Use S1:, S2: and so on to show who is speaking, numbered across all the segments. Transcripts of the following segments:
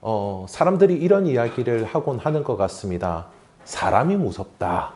S1: 어, 사람들이 이런 이야기를 하곤 하는 것 같습니다. 사람이 무섭다.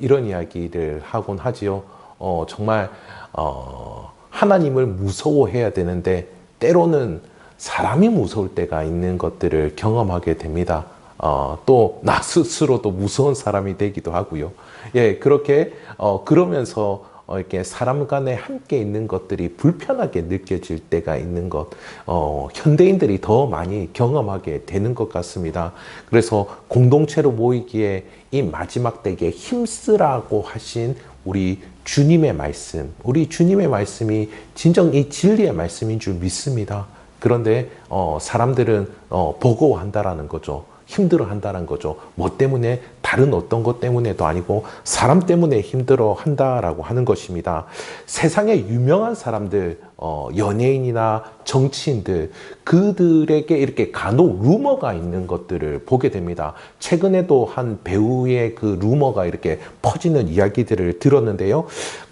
S1: 이런 이야기를 하곤 하지요. 어, 정말, 어, 하나님을 무서워해야 되는데, 때로는 사람이 무서울 때가 있는 것들을 경험하게 됩니다. 어, 또, 나 스스로도 무서운 사람이 되기도 하고요. 예, 그렇게, 어, 그러면서 어, 이렇게 사람 간에 함께 있는 것들이 불편하게 느껴질 때가 있는 것, 어, 현대인들이 더 많이 경험하게 되는 것 같습니다. 그래서 공동체로 모이기에 이 마지막 때에 힘쓰라고 하신 우리 주님의 말씀, 우리 주님의 말씀이 진정 이 진리의 말씀인 줄 믿습니다. 그런데 어, 사람들은 어, 버거워한다라는 거죠. 힘들어 한다는 거죠. 뭐 때문에 다른 어떤 것 때문에도 아니고 사람 때문에 힘들어 한다라고 하는 것입니다. 세상에 유명한 사람들, 어, 연예인이나 정치인들, 그들에게 이렇게 간혹 루머가 있는 것들을 보게 됩니다. 최근에도 한 배우의 그 루머가 이렇게 퍼지는 이야기들을 들었는데요.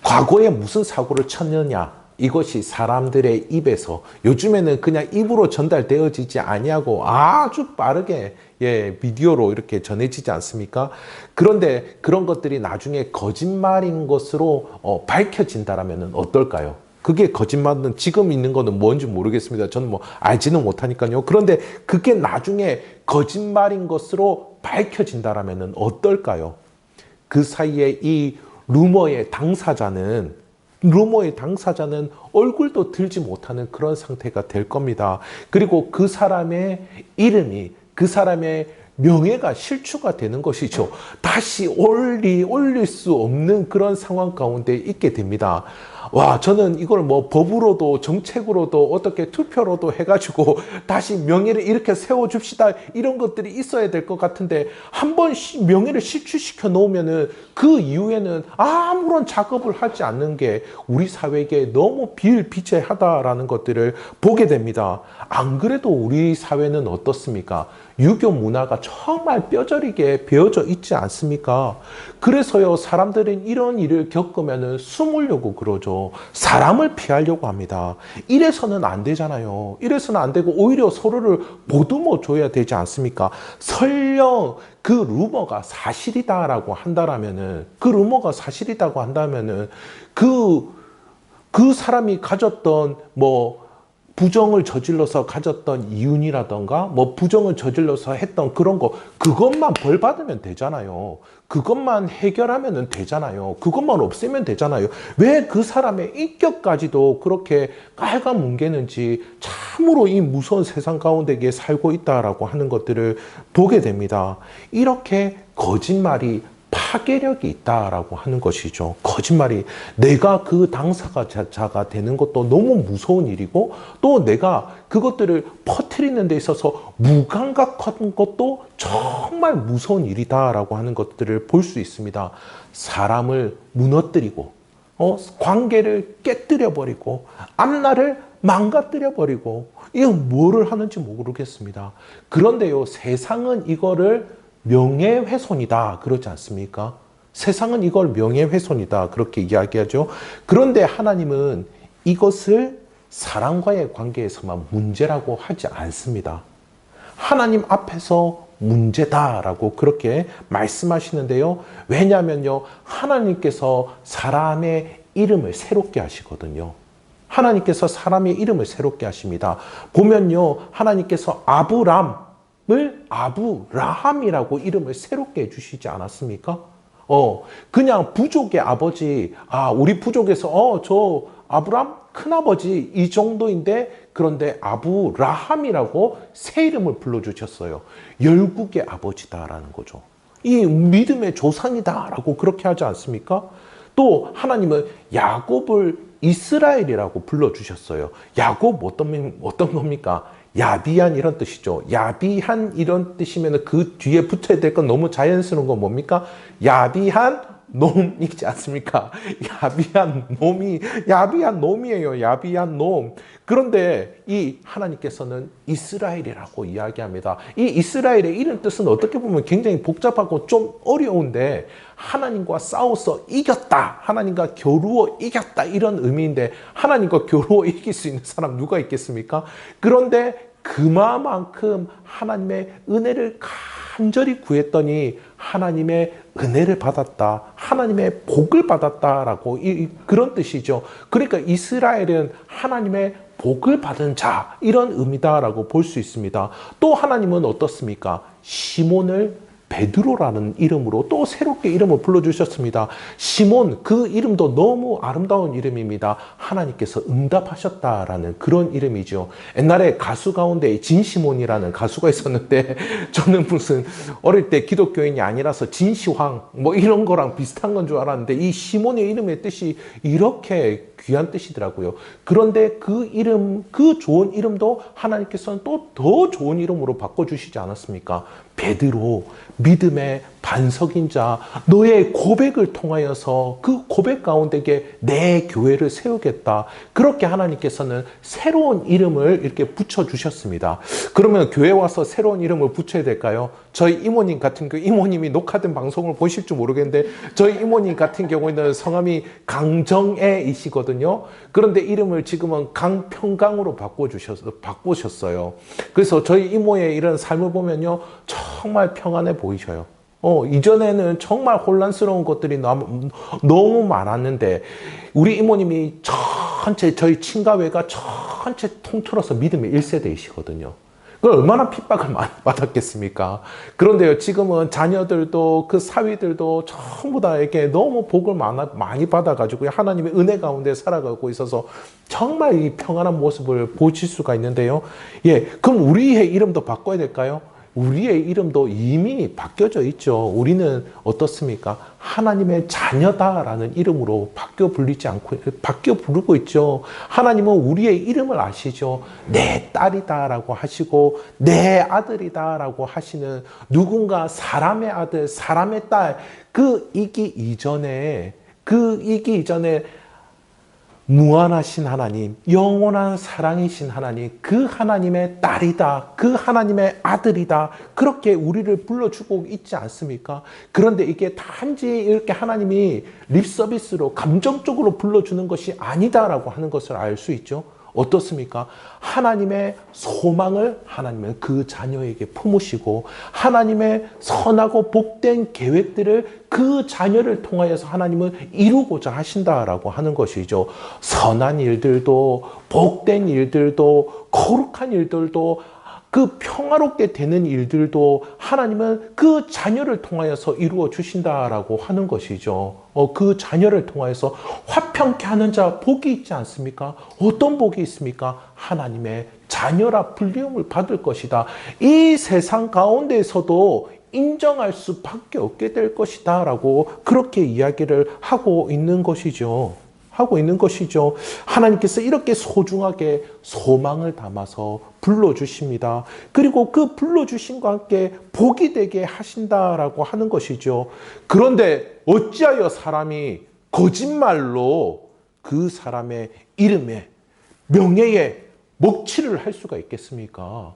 S1: 과거에 무슨 사고를 쳤느냐, 이것이 사람들의 입에서 요즘에는 그냥 입으로 전달되어지지 아니하고 아주 빠르게 예 미디어로 이렇게 전해지지 않습니까? 그런데 그런 것들이 나중에 거짓말인 것으로 어, 밝혀진다라면 어떨까요? 그게 거짓말은 지금 있는 거는 뭔지 모르겠습니다. 저는 뭐 알지는 못하니까요. 그런데 그게 나중에 거짓말인 것으로 밝혀진다라면 어떨까요? 그 사이에 이 루머의 당사자는 루머의 당사자는 얼굴도 들지 못하는 그런 상태가 될 겁니다. 그리고 그 사람의 이름이 그 사람의 명예가 실추가 되는 것이죠. 다시 올리, 올릴 수 없는 그런 상황 가운데 있게 됩니다. 와, 저는 이걸 뭐 법으로도 정책으로도 어떻게 투표로도 해가지고 다시 명예를 이렇게 세워줍시다. 이런 것들이 있어야 될 것 같은데 한 번 명예를 실추시켜 놓으면은 그 이후에는 아무런 작업을 하지 않는 게 우리 사회에 너무 비일비재하다라는 것들을 보게 됩니다. 안 그래도 우리 사회는 어떻습니까? 유교 문화가 정말 뼈저리게 배어져 있지 않습니까? 그래서요, 사람들은 이런 일을 겪으면은 숨으려고 그러죠. 사람을 피하려고 합니다. 이래서는 안 되잖아요. 이래서는 안 되고 오히려 서로를 보듬어 줘야 되지 않습니까? 설령 그 루머가 사실이다라고 한다라면은 그 루머가 사실이다고 한다면은 그, 그 사람이 가졌던 뭐 부정을 저질러서 가졌던 이윤이라던가 뭐 부정을 저질러서 했던 그런 거 그것만 벌 받으면 되잖아요. 그것만 해결하면 되잖아요. 그것만 없애면 되잖아요. 왜 그 사람의 인격까지도 그렇게 깔아뭉개는지 참으로 이 무서운 세상 가운데에 살고 있다라고 하는 것들을 보게 됩니다. 이렇게 거짓말이 파괴력이 있다라고 하는 것이죠. 거짓말이 내가 그 당사자가 되는 것도 너무 무서운 일이고 또 내가 그것들을 퍼뜨리는 데 있어서 무감각한 것도 정말 무서운 일이다라고 하는 것들을 볼 수 있습니다. 사람을 무너뜨리고 어, 관계를 깨뜨려 버리고 앞날을 망가뜨려 버리고 이거 뭐를 하는지 모르겠습니다. 그런데요, 세상은 이거를 명예훼손이다. 그렇지 않습니까? 세상은 이걸 명예훼손이다. 그렇게 이야기하죠. 그런데 하나님은 이것을 사람과의 관계에서만 문제라고 하지 않습니다. 하나님 앞에서 문제다라고 그렇게 말씀하시는데요. 왜냐하면요. 하나님께서 사람의 이름을 새롭게 하시거든요. 하나님께서 사람의 이름을 새롭게 하십니다. 보면요. 하나님께서 아브람, 을 아브라함이라고 이름을 새롭게 해주시지 않았습니까? 어, 그냥 부족의 아버지, 아, 우리 부족에서, 어, 저 아브람 큰아버지 이 정도인데, 그런데 아브라함이라고 새 이름을 불러주셨어요. 열국의 아버지다라는 거죠. 이 믿음의 조상이다라고 그렇게 하지 않습니까? 또 하나님은 야곱을 이스라엘이라고 불러주셨어요. 야곱 어떤, 어떤 겁니까? 야비한 이런 뜻이죠. 야비한 이런 뜻이면 그 뒤에 붙어야 될 건 너무 자연스러운 건 뭡니까? 야비한 놈이지 않습니까? 야비한 놈이, 야비한 놈이에요. 야비한 놈. 그런데 이 하나님께서는 이스라엘이라고 이야기합니다. 이 이스라엘의 이런 뜻은 어떻게 보면 굉장히 복잡하고 좀 어려운데 하나님과 싸워서 이겼다. 하나님과 겨루어 이겼다. 이런 의미인데 하나님과 겨루어 이길 수 있는 사람 누가 있겠습니까? 그런데 그만큼 하나님의 은혜를 간절히 구했더니 하나님의 은혜를 받았다. 하나님의 복을 받았다라고 이, 이, 그런 뜻이죠. 그러니까 이스라엘은 하나님의 복을 받은 자 이런 의미다라고 볼 수 있습니다. 또 하나님은 어떻습니까? 시몬을 베드로라는 이름으로 또 새롭게 이름을 불러주셨습니다. 시몬 그 이름도 너무 아름다운 이름입니다. 하나님께서 응답하셨다라는 그런 이름이죠. 옛날에 가수 가운데 진시몬이라는 가수가 있었는데 저는 무슨 어릴 때 기독교인이 아니라서 진시황 뭐 이런 거랑 비슷한 건 줄 알았는데 이 시몬의 이름의 뜻이 이렇게 귀한 뜻이더라고요. 그런데 그 이름, 그 좋은 이름도 하나님께서는 또 더 좋은 이름으로 바꿔주시지 않았습니까? 베드로, 믿음의 반석인 자, 너의 고백을 통하여서 그 고백 가운데에 내 교회를 세우겠다. 그렇게 하나님께서는 새로운 이름을 이렇게 붙여주셨습니다. 그러면 교회 와서 새로운 이름을 붙여야 될까요? 저희 이모님 같은 경우, 이모님이 녹화된 방송을 보실 줄 모르겠는데, 저희 이모님 같은 경우에는 성함이 강정애이시거든요. 그런데 이름을 지금은 강평강으로 바꿔주셨, 바꾸셨어요. 그래서 저희 이모의 이런 삶을 보면요. 정말 평안해 보이셔요. 어, 이전에는 정말 혼란스러운 것들이 너무, 너무 많았는데, 우리 이모님이 전체, 저희 친가회가 전체 통틀어서 믿음의 1세대이시거든요. 그 얼마나 핍박을 많이 받았겠습니까? 그런데요, 지금은 자녀들도 그 사위들도 전부 다에게 너무 복을 많이 받아가지고 하나님의 은혜 가운데 살아가고 있어서 정말 이 평안한 모습을 보실 수가 있는데요. 예, 그럼 우리의 이름도 바꿔야 될까요? 우리의 이름도 이미 바뀌어져 있죠. 우리는 어떻습니까? 하나님의 자녀다라는 이름으로 바뀌어 불리지 않고, 바뀌어 부르고 있죠. 하나님은 우리의 이름을 아시죠. 내 딸이다라고 하시고, 내 아들이다라고 하시는 누군가 사람의 아들, 사람의 딸, 그 이기 이전에, 그 이기 이전에 무한하신 하나님, 영원한 사랑이신 하나님, 그 하나님의 딸이다, 그 하나님의 아들이다, 그렇게 우리를 불러주고 있지 않습니까? 그런데 이게 단지 이렇게 하나님이 립서비스로 감정적으로 불러주는 것이 아니다라고 하는 것을 알 수 있죠. 어떻습니까? 하나님의 소망을 하나님은 그 자녀에게 품으시고 하나님의 선하고 복된 계획들을 그 자녀를 통하여서 하나님은 이루고자 하신다라고 하는 것이죠. 선한 일들도 복된 일들도 거룩한 일들도 그 평화롭게 되는 일들도 하나님은 그 자녀를 통하여서 이루어 주신다라고 하는 것이죠. 어, 그 자녀를 통하여서 화평케 하는 자 복이 있지 않습니까? 어떤 복이 있습니까? 하나님의 자녀라 불리움을 받을 것이다. 이 세상 가운데서도 인정할 수밖에 없게 될 것이다. 라고 그렇게 이야기를 하고 있는 것이죠. 하고 있는 것이죠. 하나님께서 이렇게 소중하게 소망을 담아서 불러주십니다. 그리고 그 불러주심과 함께 복이 되게 하신다라고 하는 것이죠. 그런데 어찌하여 사람이 거짓말로 그 사람의 이름에 명예에 먹칠을 할 수가 있겠습니까?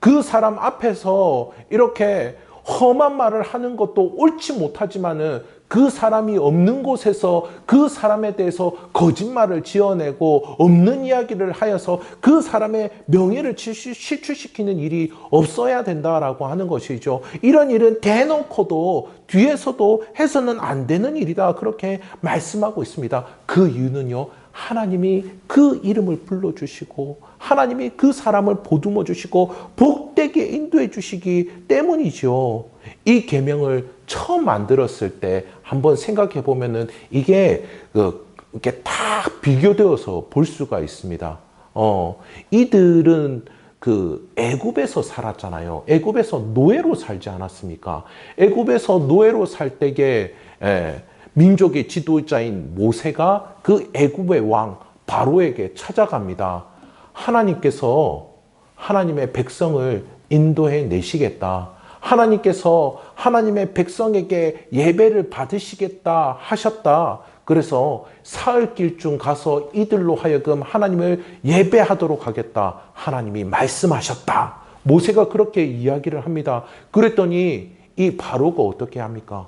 S1: 그 사람 앞에서 이렇게 험한 말을 하는 것도 옳지 못하지만은 그 사람이 없는 곳에서 그 사람에 대해서 거짓말을 지어내고 없는 이야기를 하여서 그 사람의 명예를 실추시키는 일이 없어야 된다라고 하는 것이죠. 이런 일은 대놓고도 뒤에서도 해서는 안 되는 일이다. 그렇게 말씀하고 있습니다. 그 이유는요. 하나님이 그 이름을 불러주시고 하나님이 그 사람을 보듬어 주시고 복되게 인도해 주시기 때문이죠. 이 계명을 처음 만들었을 때 한번 생각해 보면은 이게 그 이렇게 다 비교되어서 볼 수가 있습니다. 어, 이들은 그 애굽에서 살았잖아요. 애굽에서 노예로 살지 않았습니까? 애굽에서 노예로 살 때에 에, 민족의 지도자인 모세가 그 애굽의 왕 바로에게 찾아갑니다. 하나님께서 하나님의 백성을 인도해 내시겠다. 하나님께서 하나님의 백성에게 예배를 받으시겠다 하셨다. 그래서 사흘길 중 가서 이들로 하여금 하나님을 예배하도록 하겠다. 하나님이 말씀하셨다. 모세가 그렇게 이야기를 합니다. 그랬더니 이 바로가 어떻게 합니까?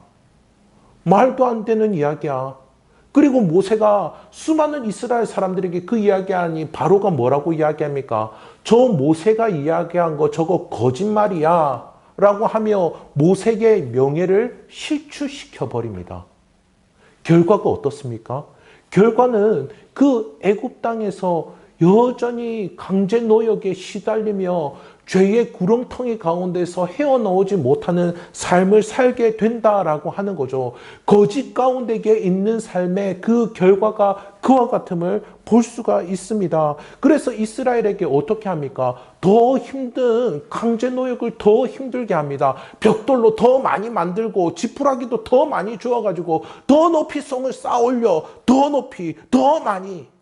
S1: 말도 안 되는 이야기야. 그리고 모세가 수많은 이스라엘 사람들에게 그 이야기하니 바로가 뭐라고 이야기합니까? 저 모세가 이야기한 거 저거 거짓말이야. 라고 하며 모세의 명예를 실추시켜 버립니다. 결과가 어떻습니까? 결과는 그 애굽 땅에서 여전히 강제 노역에 시달리며 죄의 구렁텅이 가운데서 헤어나오지 못하는 삶을 살게 된다라고 하는 거죠. 거짓 가운데 있는 삶의 그 결과가 그와 같음을 볼 수가 있습니다. 그래서 이스라엘에게 어떻게 합니까? 더 힘든 강제 노역을 더 힘들게 합니다. 벽돌로 더 많이 만들고 지푸라기도 더 많이 주어가지고 더 높이 성을 쌓아 올려 더 높이 더 많이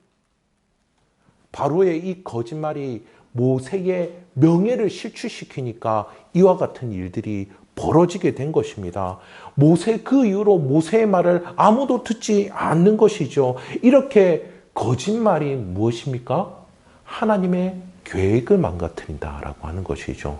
S1: 바로의 이 거짓말이 모세의 명예를 실추시키니까 이와 같은 일들이 벌어지게 된 것입니다. 모세 그 이후로 모세의 말을 아무도 듣지 않는 것이죠. 이렇게 거짓말이 무엇입니까? 하나님의 계획을 망가뜨린다라고 하는 것이죠.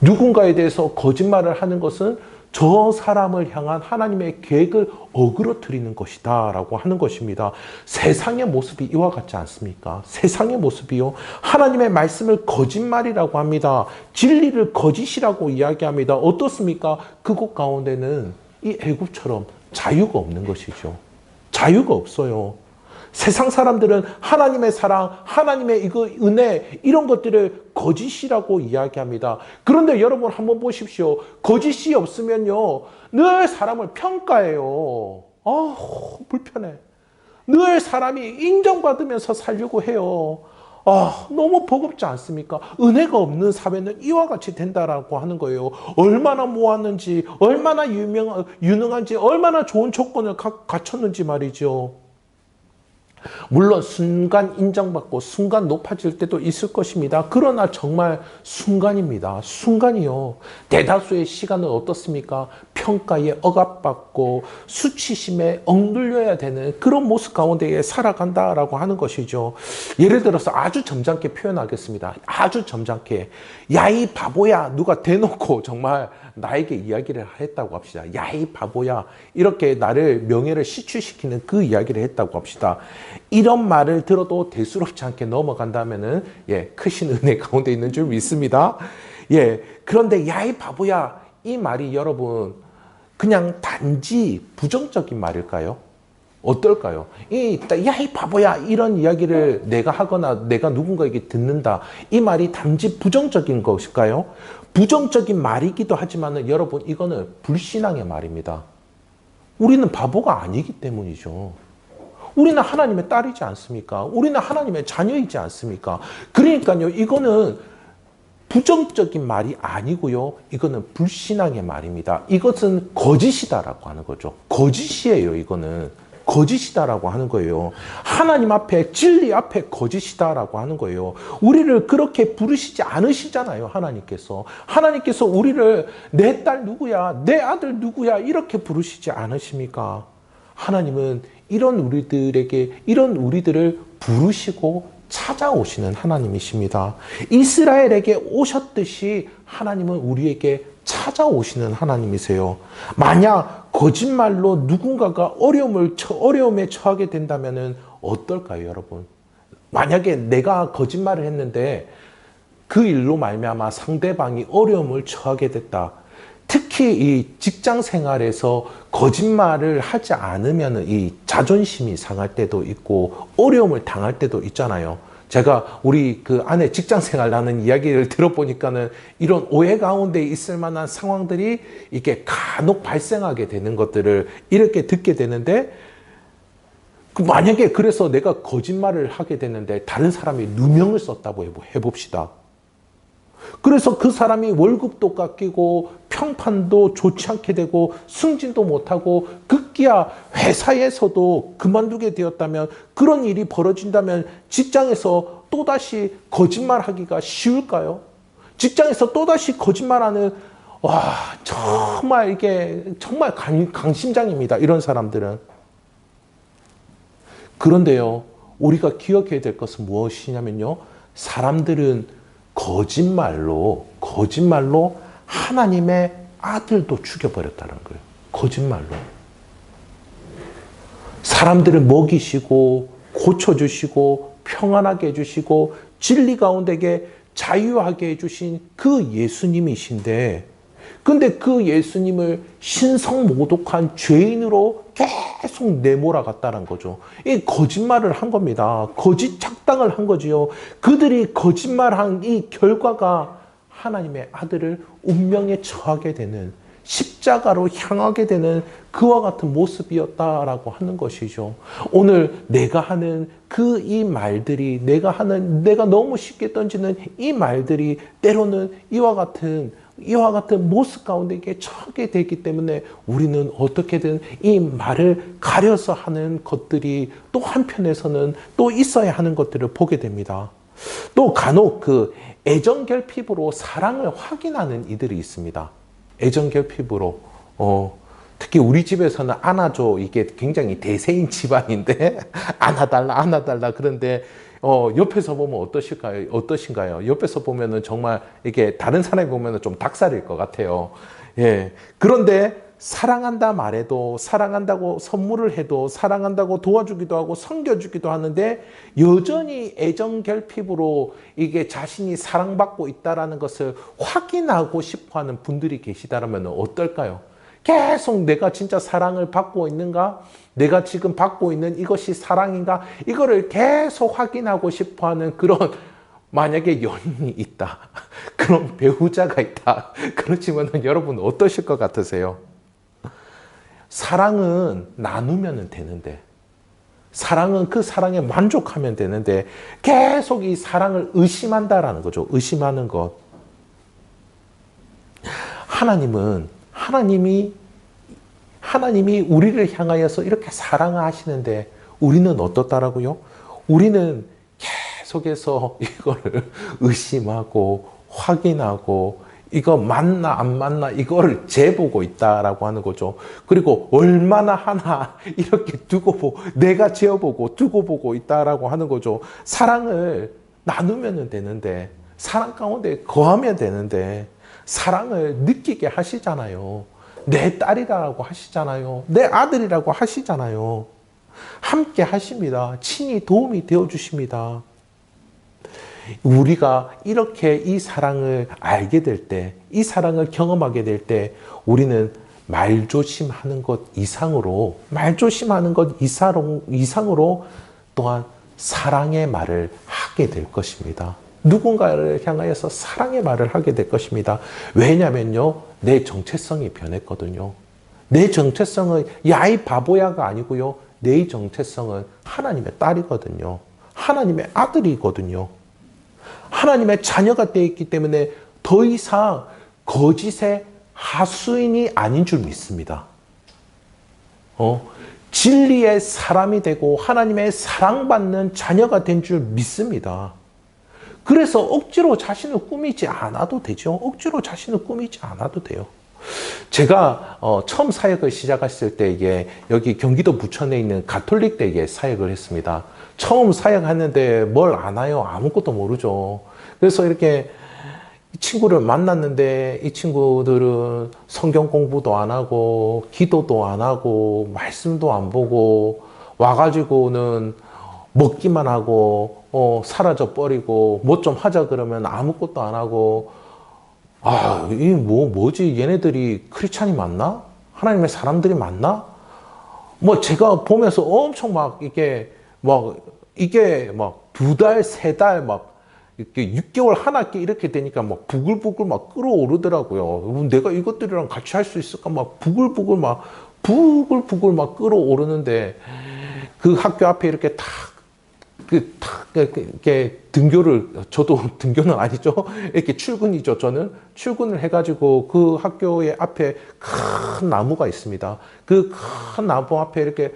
S1: 누군가에 대해서 거짓말을 하는 것은 저 사람을 향한 하나님의 계획을 어그러뜨리는 것이다 라고 하는 것입니다. 세상의 모습이 이와 같지 않습니까? 세상의 모습이요. 하나님의 말씀을 거짓말이라고 합니다. 진리를 거짓이라고 이야기합니다. 어떻습니까? 그곳 가운데는 이 애굽처럼 자유가 없는 것이죠. 자유가 없어요. 세상 사람들은 하나님의 사랑, 하나님의 이거 은혜 이런 것들을 거짓이라고 이야기합니다. 그런데 여러분 한번 보십시오. 거짓이 없으면요. 늘 사람을 평가해요. 아, 불편해. 늘 사람이 인정받으면서 살려고 해요. 아, 너무 버겁지 않습니까? 은혜가 없는 사회는 이와 같이 된다라고 하는 거예요. 얼마나 모았는지, 얼마나 유명, 유능한지, 얼마나 좋은 조건을 가, 갖췄는지 말이죠. 물론 순간 인정받고 순간 높아질 때도 있을 것입니다. 그러나 정말 순간입니다. 순간이요. 대다수의 시간은 어떻습니까? 평가에 억압받고 수치심에 억눌려야 되는 그런 모습 가운데에 살아간다라고 하는 것이죠. 예를 들어서 아주 점잖게 표현하겠습니다. 아주 점잖게. 야, 이 바보야. 누가 대놓고 정말 나에게 이야기를 했다고 합시다. 야, 이 바보야. 이렇게 나를 명예를 시추시키는 그 이야기를 했다고 합시다. 이런 말을 들어도 대수롭지 않게 넘어간다면 은, 예, 크신 은혜 가운데 있는 줄 믿습니다. 예, 그런데 야, 이 바보야. 이 말이 여러분, 그냥 단지 부정적인 말일까요? 어떨까요? 이, 야, 이 바보야. 이런 이야기를 내가 하거나 내가 누군가에게 듣는다. 이 말이 단지 부정적인 것일까요? 부정적인 말이기도 하지만 여러분, 이거는 불신앙의 말입니다. 우리는 바보가 아니기 때문이죠. 우리는 하나님의 딸이지 않습니까? 우리는 하나님의 자녀이지 않습니까? 그러니까요, 이거는 부정적인 말이 아니고요. 이거는 불신앙의 말입니다. 이것은 거짓이다라고 하는 거죠. 거짓이에요, 이거는. 거짓이다라고 하는 거예요. 하나님 앞에 진리 앞에 거짓이다라고 하는 거예요. 우리를 그렇게 부르시지 않으시잖아요, 하나님께서. 하나님께서 우리를 내 딸 누구야, 내 아들 누구야 이렇게 부르시지 않으십니까? 하나님은 이런 우리들에게 이런 우리들을 부르시고 찾아오시는 하나님이십니다. 이스라엘에게 오셨듯이 하나님은 우리에게 찾아오시는 하나님이세요. 만약 거짓말로 누군가가 어려움을 어려움에 처하게 된다면은 어떨까요, 여러분? 만약에 내가 거짓말을 했는데 그 일로 말미암아 상대방이 어려움을 처하게 됐다. 특히 이 직장 생활에서 거짓말을 하지 않으면 이 자존심이 상할 때도 있고 어려움을 당할 때도 있잖아요. 제가 우리 그 안에 직장 생활 나는 이야기를 들어보니까는 이런 오해 가운데 있을 만한 상황들이 이게 간혹 발생하게 되는 것들을 이렇게 듣게 되는데 그 만약에 그래서 내가 거짓말을 하게 되는데 다른 사람이 누명을 썼다고 해봅시다. 그래서 그 사람이 월급도 깎이고 평판도 좋지 않게 되고 승진도 못하고 급기야 회사에서도 그만두게 되었다면 그런 일이 벌어진다면 직장에서 또다시 거짓말하기가 쉬울까요? 직장에서 또다시 거짓말하는 와 정말 이게 정말 강심장입니다. 이런 사람들은 그런데요 우리가 기억해야 될 것은 무엇이냐면요 사람들은 거짓말로 거짓말로 하나님의 아들도 죽여버렸다는 거예요. 거짓말로. 사람들을 먹이시고 고쳐주시고 평안하게 해주시고 진리 가운데게 자유하게 해주신 그 예수님이신데 근데 그 예수님을 신성 모독한 죄인으로 계속 내몰아갔다는 거죠. 이 거짓말을 한 겁니다. 거짓 착당을 한 거지요. 그들이 거짓말한 이 결과가 하나님의 아들을 운명에 처하게 되는 십자가로 향하게 되는 그와 같은 모습이었다라고 하는 것이죠. 오늘 내가 하는 그 이 말들이 내가 하는 내가 너무 쉽게 던지는 이 말들이 때로는 이와 같은 이와 같은 모습 가운데 이게 처하게 되기 때문에 우리는 어떻게든 이 말을 가려서 하는 것들이 또 한편에서는 또 있어야 하는 것들을 보게 됩니다. 또 간혹 그 애정 결핍으로 사랑을 확인하는 이들이 있습니다. 애정 결핍으로 어 특히 우리 집에서는 안아줘 이게 굉장히 대세인 집안인데 안아달라 안아달라 그런데 어 옆에서 보면 어떠실까요? 어떠신가요? 옆에서 보면은 정말 이게 다른 사람이 보면은 좀 닭살일 것 같아요. 예. 그런데 사랑한다 말해도 사랑한다고 선물을 해도 사랑한다고 도와주기도 하고 섬겨주기도 하는데 여전히 애정 결핍으로 이게 자신이 사랑받고 있다라는 것을 확인하고 싶어하는 분들이 계시다면 어떨까요? 계속 내가 진짜 사랑을 받고 있는가? 내가 지금 받고 있는 이것이 사랑인가? 이거를 계속 확인하고 싶어하는 그런 만약에 연인이 있다. 그런 배우자가 있다. 그렇지만 여러분 어떠실 것 같으세요? 사랑은 나누면 되는데, 사랑은 그 사랑에 만족하면 되는데, 계속 이 사랑을 의심한다라는 거죠. 의심하는 것. 하나님은, 하나님이, 하나님이 우리를 향하여서 이렇게 사랑하시는데, 우리는 어떻다라고요? 우리는 계속해서 이거를 의심하고, 확인하고, 이거 맞나 안 맞나 이거를 재보고 있다라고 하는 거죠. 그리고 얼마나 하나 이렇게 두고 보고 내가 재어보고 두고 보고 있다라고 하는 거죠. 사랑을 나누면 되는데 사랑 가운데 거하면 되는데 사랑을 느끼게 하시잖아요. 내 딸이라고 하시잖아요. 내 아들이라고 하시잖아요. 함께 하십니다. 친히 도움이 되어 주십니다. 우리가 이렇게 이 사랑을 알게 될 때, 이 사랑을 경험하게 될 때, 우리는 말조심하는 것 이상으로, 말조심하는 것 이상으로 또한 사랑의 말을 하게 될 것입니다. 누군가를 향하여서 사랑의 말을 하게 될 것입니다. 왜냐면요, 내 정체성이 변했거든요. 내 정체성은 야이 바보야가 아니고요. 내 정체성은 하나님의 딸이거든요. 하나님의 아들이거든요. 하나님의 자녀가 되어 있기 때문에 더 이상 거짓의 하수인이 아닌 줄 믿습니다. 어? 진리의 사람이 되고 하나님의 사랑받는 자녀가 된 줄 믿습니다. 그래서 억지로 자신을 꾸미지 않아도 되죠. 억지로 자신을 꾸미지 않아도 돼요. 제가 어, 처음 사역을 시작했을 때 이게 여기 경기도 부천에 있는 가톨릭 대에 사역을 했습니다. 처음 사역하는데 뭘 아나요? 아무것도 모르죠. 그래서 이렇게 친구를 만났는데 이 친구들은 성경 공부도 안 하고 기도도 안 하고 말씀도 안 보고 와가지고는 먹기만 하고 어, 사라져 버리고 뭐 좀 하자 그러면 아무것도 안 하고 아, 이 뭐 뭐지? 얘네들이 크리스찬이 맞나? 하나님의 사람들이 맞나? 뭐 제가 보면서 엄청 막 이게 막 이게 막 두 달, 세 달 막 이렇게 6개월 한 학기 이렇게 되니까 막 부글부글 막 끌어오르더라고요. 내가 이것들이랑 같이 할 수 있을까? 막 부글부글 막 부글부글 막 끌어오르는데 그 학교 앞에 이렇게 탁 그, 탁, 이렇게 등교를, 저도 등교는 아니죠. 이렇게 출근이죠. 저는 출근을 해가지고 그 학교의 앞에 큰 나무가 있습니다. 그 큰 나무 앞에 이렇게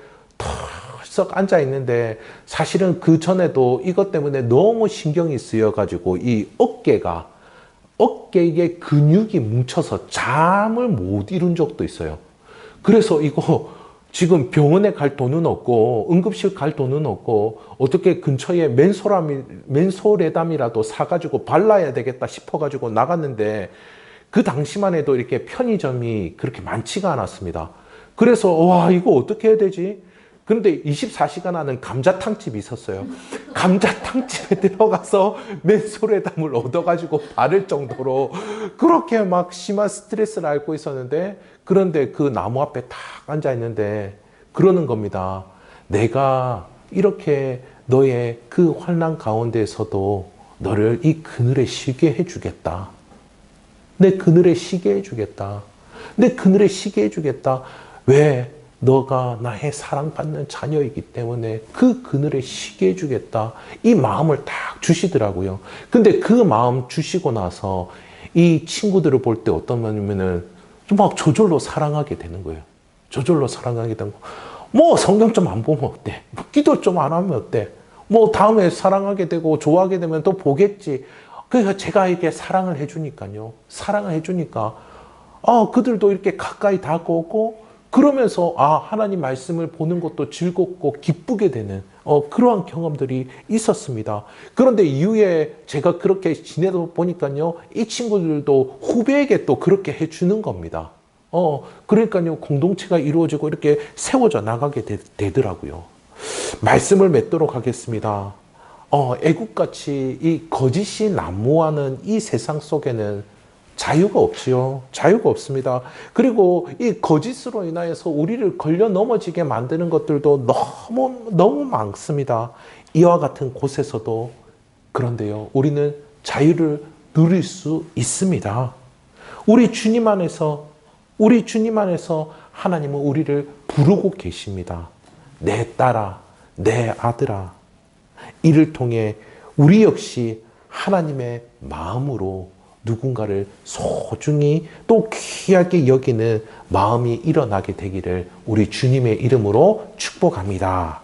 S1: 턱 앉아 있는데 사실은 그 전에도 이것 때문에 너무 신경이 쓰여가지고 이 어깨가 어깨에 근육이 뭉쳐서 잠을 못 이룬 적도 있어요. 그래서 이거 지금 병원에 갈 돈은 없고 응급실 갈 돈은 없고 어떻게 근처에 맨소람이 맨소레담이라도 사가지고 발라야 되겠다 싶어가지고 나갔는데 그 당시만 해도 이렇게 편의점이 그렇게 많지가 않았습니다. 그래서 와 이거 어떻게 해야 되지? 그런데 24시간 하는 감자탕집이 있었어요. 감자탕집에 들어가서 맨솔에담을 얻어가지고 바를 정도로 그렇게 막 심한 스트레스를 앓고 있었는데 그런데 그 나무 앞에 탁 앉아 있는데 그러는 겁니다. 내가 이렇게 너의 그 환난 가운데서도 너를 이 그늘에 쉬게 해주겠다. 내 그늘에 쉬게 해주겠다. 내 그늘에 쉬게 해주겠다. 왜? 너가 나의 사랑받는 자녀이기 때문에 그 그늘에 쉬게 해주겠다. 이 마음을 딱 주시더라고요. 근데 그 마음 주시고 나서 이 친구들을 볼 때 어떤 면이면은 막 저절로 사랑하게 되는 거예요. 저절로 사랑하게 되는 거. 뭐 성경 좀 안 보면 어때? 뭐 기도 좀 안 하면 어때? 뭐 다음에 사랑하게 되고 좋아하게 되면 또 보겠지. 그러니까 제가 이렇게 사랑을 해주니까요. 사랑을 해주니까 아 그들도 이렇게 가까이 다가오고 그러면서 아 하나님 말씀을 보는 것도 즐겁고 기쁘게 되는 어, 그러한 경험들이 있었습니다. 그런데 이후에 제가 그렇게 지내다 보니까요, 이 친구들도 후배에게 또 그렇게 해주는 겁니다. 어, 그러니까요, 공동체가 이루어지고 이렇게 세워져 나가게 되, 더라고요 말씀을 맺도록 하겠습니다. 어, 애국같이 이 거짓이 난무하는 이 세상 속에는 자유가 없지요. 자유가 없습니다. 그리고 이 거짓으로 인하여서 우리를 걸려 넘어지게 만드는 것들도 너무, 너무 많습니다. 이와 같은 곳에서도 그런데요, 우리는 자유를 누릴 수 있습니다. 우리 주님 안에서, 우리 주님 안에서 하나님은 우리를 부르고 계십니다. 내 딸아, 내 아들아. 이를 통해 우리 역시 하나님의 마음으로 누군가를 소중히 또 귀하게 여기는 마음이 일어나게 되기를 우리 주님의 이름으로 축복합니다.